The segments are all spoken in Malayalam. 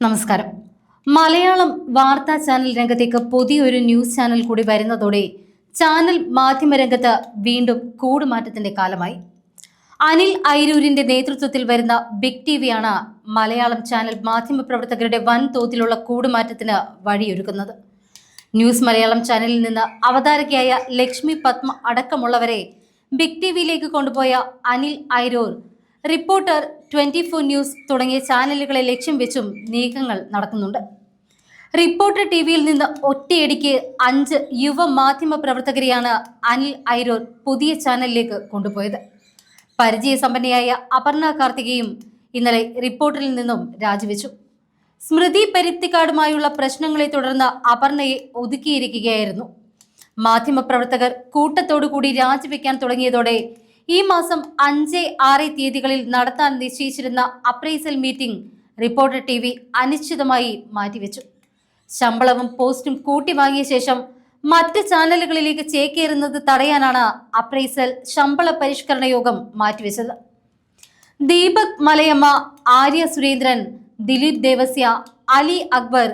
നമസ്കാരം. മലയാളം വാർത്താ ചാനൽ രംഗത്തേക്ക് പുതിയൊരു ന്യൂസ് ചാനൽ കൂടി വരുന്നതോടെ ചാനൽ മാധ്യമരംഗത്ത് വീണ്ടും കൂടുമാറ്റത്തിന്റെ കാലമായി. അനിൽ ഐരൂരിന്റെ നേതൃത്വത്തിൽ വരുന്ന ബിഗ് ടി വിയാണ് മലയാളം ചാനൽ മാധ്യമ പ്രവർത്തകരുടെ വൻ വൻതോതിലുള്ള കൂടുമാറ്റത്തിന് വഴിയൊരുക്കുന്നത്. ന്യൂസ് മലയാളം ചാനലിൽ നിന്ന് അവതാരകയായ ലക്ഷ്മി പത്മ അടക്കമുള്ളവരെ ബിഗ് ടി വിയിലേക്ക് കൊണ്ടുപോയ Anil Airoor reporter twenty four news തുടങ്ങിയ ചാനലുകളെ ലക്ഷ്യം വെച്ചും നീക്കങ്ങൾ നടക്കുന്നുണ്ട്. റിപ്പോർട്ടർ ടി വിയിൽ നിന്ന് ഒറ്റയടിക്ക് അഞ്ച് യുവ മാധ്യമ പ്രവർത്തകരെയാണ് അനിൽ ഐരോർ പുതിയ ചാനലിലേക്ക് കൊണ്ടുപോയത്. പരിചയസമ്പന്നയായ അപർണ കാർത്തികയും ഇന്നലെ റിപ്പോർട്ടറിൽ നിന്നും രാജിവെച്ചു. സ്മൃതി പരുത്തിക്കാടുമായുള്ള പ്രശ്നങ്ങളെ തുടർന്ന് അപർണയെ ഒതുക്കിയിരിക്കുകയായിരുന്നു. മാധ്യമപ്രവർത്തകർ കൂട്ടത്തോടുകൂടി രാജിവെക്കാൻ തുടങ്ങിയതോടെ ഈ മാസം അഞ്ച് ആറ് തീയതികളിൽ നടത്താൻ നിശ്ചയിച്ചിരുന്ന appraisal meeting reporter T V അനിശ്ചിതമായി മാറ്റിവെച്ചു. ശമ്പളവും പോസ്റ്റും കൂട്ടി വാങ്ങിയ ശേഷം മറ്റ് ചാനലുകളിലേക്ക് ചേക്കേറുന്നത് തടയാനാണ് അപ്രൈസൽ ശമ്പള പരിഷ്കരണ യോഗം മാറ്റിവെച്ചത്. ദീപക് മലയമ്മ ആര്യ സുരേന്ദ്രൻ ദിലീപ് ദേവസ്യ അലി അക്ബർ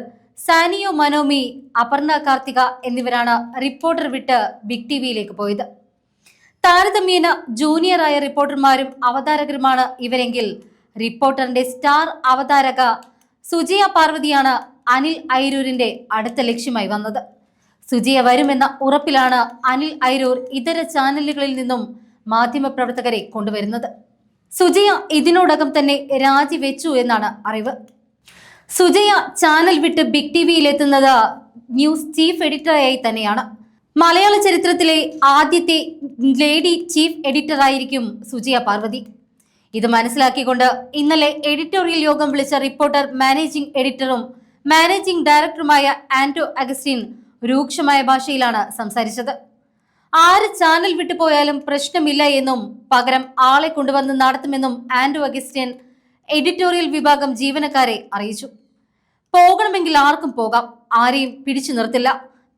സാനിയോ മനോമി അപർണ കാർത്തിക എന്നിവരാണ് റിപ്പോർട്ടർ വിട്ട് ബിഗ് ടി വിയിലേക്ക് പോയത്. താരതമ്യേന ജൂനിയറായ റിപ്പോർട്ടർമാരും അവതാരകരുമാണ് ഇവരെങ്കിൽ. റിപ്പോർട്ടറിന്റെ സ്റ്റാർ അവതാരക സുജയ പാർവതിയാണ് അനിൽ ഐരൂരിന്റെ അടുത്ത ലക്ഷ്യമായി വന്നത്. സുജയ വരുമെന്ന ഉറപ്പിലാണ് അനിൽ ഐരൂർ ഇതര ചാനലുകളിൽ നിന്നും മാധ്യമപ്രവർത്തകരെ കൊണ്ടുവരുന്നത്. സുജയ ഇതിനോടകം തന്നെ രാജിവെച്ചു എന്നാണ് അറിവ്. സുജയ ചാനൽ വിട്ട് ബിഗ് ടി വിയിലെത്തുന്നത് ന്യൂസ് ചീഫ് എഡിറ്ററായി തന്നെയാണ്. മലയാള ചരിത്രത്തിലെ ആദ്യത്തെ ലേഡി ചീഫ് എഡിറ്ററായിരിക്കും സുജിയ പാർവതി. ഇത് മനസ്സിലാക്കിക്കൊണ്ട് ഇന്നലെ എഡിറ്റോറിയൽ യോഗം വിളിച്ച റിപ്പോർട്ടർ മാനേജിംഗ് എഡിറ്ററും മാനേജിംഗ് ഡയറക്ടറുമായ ആന്റോ അഗസ്റ്റിൻ രൂക്ഷമായ ഭാഷയിലാണ് സംസാരിച്ചത്. ആര് ചാനൽ വിട്ടുപോയാലും പ്രശ്നമില്ല എന്നും പകരം ആളെ കൊണ്ടുവന്ന് നടത്തുമെന്നും ആന്റോ അഗസ്റ്റിൻ എഡിറ്റോറിയൽ വിഭാഗം ജീവനക്കാരെ അറിയിച്ചു. പോകണമെങ്കിൽ ആർക്കും പോകാം ആരെയും പിടിച്ചു നിർത്തില്ല.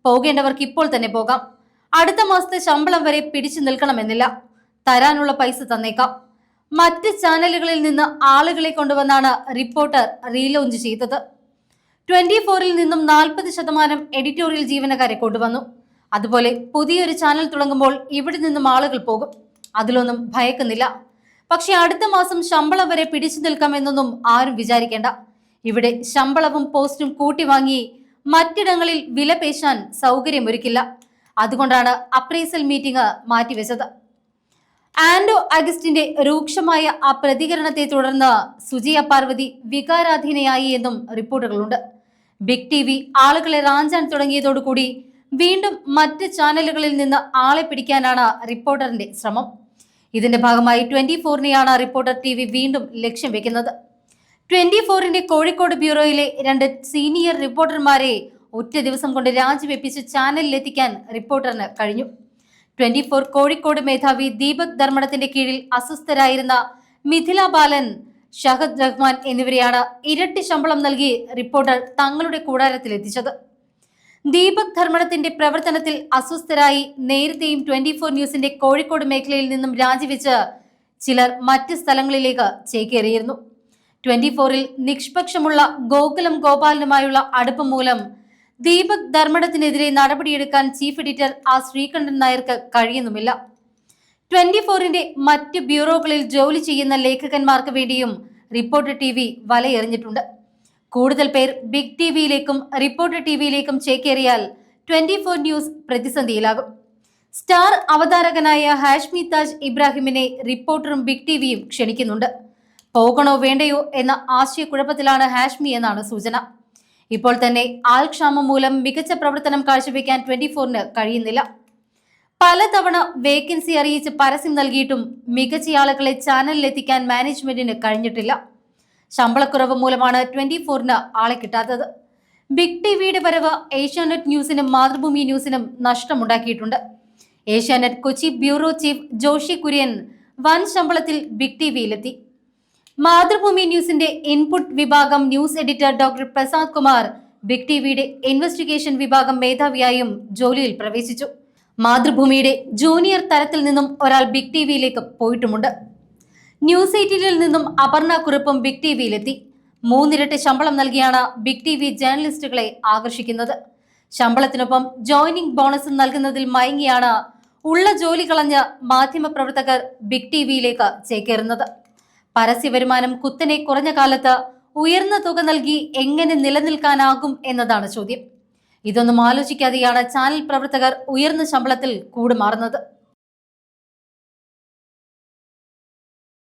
പോകേണ്ടവർക്ക് ഇപ്പോൾ തന്നെ പോകാം. അടുത്ത മാസത്തെ ശമ്പളം വരെ പിടിച്ചു നിൽക്കണമെന്നില്ല. തരാനുള്ള പൈസ തന്നേക്കാം. മറ്റ് ചാനലുകളിൽ നിന്ന് ആളുകളെ കൊണ്ടുവന്നാണ് റിപ്പോർട്ടർ റീലോഞ്ച് ചെയ്തത്. ട്വന്റി ഫോറിൽ നിന്നും നാൽപ്പത് ശതമാനം എഡിറ്റോറിയൽ ജീവനക്കാരെ കൊണ്ടുവന്നു. അതുപോലെ പുതിയൊരു ചാനൽ തുടങ്ങുമ്പോൾ ഇവിടെ നിന്നും ആളുകൾ പോകും. അതിലൊന്നും ഭയക്കുന്നില്ല. പക്ഷെ അടുത്ത മാസം ശമ്പളം വരെ പിടിച്ചു നിൽക്കാമെന്നൊന്നും ആരും വിചാരിക്കേണ്ട. ഇവിടെ ശമ്പളവും പോസ്റ്റും കൂട്ടി വാങ്ങി മറ്റിടങ്ങളിൽ വില പേശാൻ സൗകര്യമൊരുക്കില്ല. അതുകൊണ്ടാണ് അപ്രൈസൽ മീറ്റിംഗ് മാറ്റിവെച്ചത്. ആൻഡോ അഗസ്റ്റിന്റെ രൂക്ഷമായ ആ പ്രതികരണത്തെ തുടർന്ന് സുജിയ പാർവതി വികാരാധീനയായി എന്നും റിപ്പോർട്ടുകളുണ്ട്. ബിഗ് ടി വി ആളുകളെ റാഞ്ചാൻ തുടങ്ങിയതോടുകൂടി വീണ്ടും മറ്റ് ചാനലുകളിൽ നിന്ന് ആളെ പിടിക്കാനാണ് റിപ്പോർട്ടറിന്റെ ശ്രമം. ഇതിന്റെ ഭാഗമായി ട്വന്റി ഫോറിനെയാണ് റിപ്പോർട്ടർ ടി വി വീണ്ടും ലക്ഷ്യം വെക്കുന്നത്. ട്വന്റി ഫോറിന്റെ കോഴിക്കോട് ബ്യൂറോയിലെ രണ്ട് സീനിയർ റിപ്പോർട്ടർമാരെ ഒറ്റ ദിവസം കൊണ്ട് രാജിവെപ്പിച്ച് ചാനലിലെത്തിക്കാൻ റിപ്പോർട്ടറിന് കഴിഞ്ഞു. ട്വന്റി ഫോർ കോഴിക്കോട് മേധാവി ദീപക് ധർമ്മടത്തിന്റെ കീഴിൽ അസ്വസ്ഥരായിരുന്ന മിഥില ബാലൻ ഷഹദ് റഹ്മാൻ എന്നിവരെയാണ് ഇരട്ടി ശമ്പളം നൽകി റിപ്പോർട്ടർ തങ്ങളുടെ കൂടാരത്തിൽ എത്തിച്ചത്. ദീപക് ധർമ്മടത്തിന്റെ പ്രവർത്തനത്തിൽ അസ്വസ്ഥരായി നേരത്തെയും ട്വന്റി ഫോർ ന്യൂസിന്റെ കോഴിക്കോട് മേഖലയിൽ നിന്നും രാജിവെച്ച് ചിലർ മറ്റ് സ്ഥലങ്ങളിലേക്ക് ചേക്കേറിയിരുന്നു. ട്വന്റി ഫോറിൽ നിഷ്പക്ഷമുള്ള ഗോകുലം ഗോപാലനുമായുള്ള അടുപ്പം മൂലം ദീപക് ധർമ്മടത്തിനെതിരെ നടപടിയെടുക്കാൻ ചീഫ് എഡിറ്റർ ആർ ശ്രീകണ്ഠൻ നായർക്ക് കഴിയുന്നുമില്ല. ട്വന്റി ഫോറിന്റെ മറ്റ് ബ്യൂറോകളിൽ ജോലി ചെയ്യുന്ന ലേഖകന്മാർക്ക് വേണ്ടിയും റിപ്പോർട്ടർ ടി വി വലയെറിഞ്ഞിട്ടുണ്ട്. കൂടുതൽ പേർ ബിഗ് ടി വിയിലേക്കും റിപ്പോർട്ടർ ടി വിയിലേക്കും ചേക്കേറിയാൽ ട്വന്റി ഫോർ ന്യൂസ് പ്രതിസന്ധിയിലാകും. സ്റ്റാർ അവതാരകനായ ഹാഷ്മി താജ് ഇബ്രാഹിമിനെ റിപ്പോർട്ടറും ബിഗ് ടി വിയും ക്ഷണിക്കുന്നുണ്ട്. പോകണോ വേണ്ടയോ എന്ന ആശയക്കുഴപ്പത്തിലാണ് ഹാഷ്മി എന്നാണ് സൂചന. ഇപ്പോൾ തന്നെ ആൾക്ഷാമം മൂലം മികച്ച പ്രവർത്തനം കാഴ്ചവെക്കാൻ ട്വന്റി ഫോറിന് കഴിയുന്നില്ല. പലതവണ വേക്കൻസി അറിയിച്ച് പരസ്യം നൽകിയിട്ടും മികച്ച ആളുകളെ ചാനലിൽ എത്തിക്കാൻ മാനേജ്മെന്റിന് കഴിഞ്ഞിട്ടില്ല. ശമ്പളക്കുറവ് മൂലമാണ് ട്വന്റി ഫോറിന് ആളെ കിട്ടാത്തത്. ബിഗ് ടിവിയുടെ വരവ് ഏഷ്യാനെറ്റ് ന്യൂസിനും മാതൃഭൂമി ന്യൂസിനും നഷ്ടമുണ്ടാക്കിയിട്ടുണ്ട്. ഏഷ്യാനെറ്റ് കൊച്ചി ബ്യൂറോ ചീഫ് ജോഷി കുര്യൻ വൻ ശമ്പളത്തിൽ ബിഗ് ടിവിയിലെത്തി. മാതൃഭൂമി ന്യൂസിന്റെ ഇൻപുട്ട് വിഭാഗം news editor doctor Prasad Kumar big ടിവിയുടെ ഇൻവെസ്റ്റിഗേഷൻ വിഭാഗം മേധാവിയായും ജോലിയിൽ പ്രവേശിച്ചു. മാതൃഭൂമിയുടെ ജൂനിയർ തലത്തിൽ നിന്നും ഒരാൾ ബിഗ് ടിവിയിലേക്ക് പോയിട്ടുമുണ്ട്. ന്യൂസ് എയ്റ്റീനിൽ നിന്നും അപർണ കുറിപ്പും ബിഗ് ടിവിയിലെത്തി. മൂന്നിരട്ടി ശമ്പളം നൽകിയാണ് ബിഗ് ടിവി ജേർണലിസ്റ്റുകളെ ആകർഷിക്കുന്നത്. ശമ്പളത്തിനൊപ്പം ജോയിനിങ് ബോണസും നൽകുന്നതിൽ മയങ്ങിയാണ് ഉള്ള ജോലി കളഞ്ഞ് മാധ്യമപ്രവർത്തകർ ബിഗ് ടിവിയിലേക്ക് ചേക്കേറുന്നത്. പരസ്യ വരുമാനം കുത്തനെ കുറഞ്ഞ കാലത്ത് ഉയർന്ന തുക നൽകി എങ്ങനെ നിലനിൽക്കാനാകും എന്നതാണ് ചോദ്യം. ഇതൊന്നും ആലോചിക്കാതെയാണ് ചാനൽ പ്രവർത്തകർ ഉയർന്ന ശമ്പളത്തിൽ കൂടുമാറുന്നത്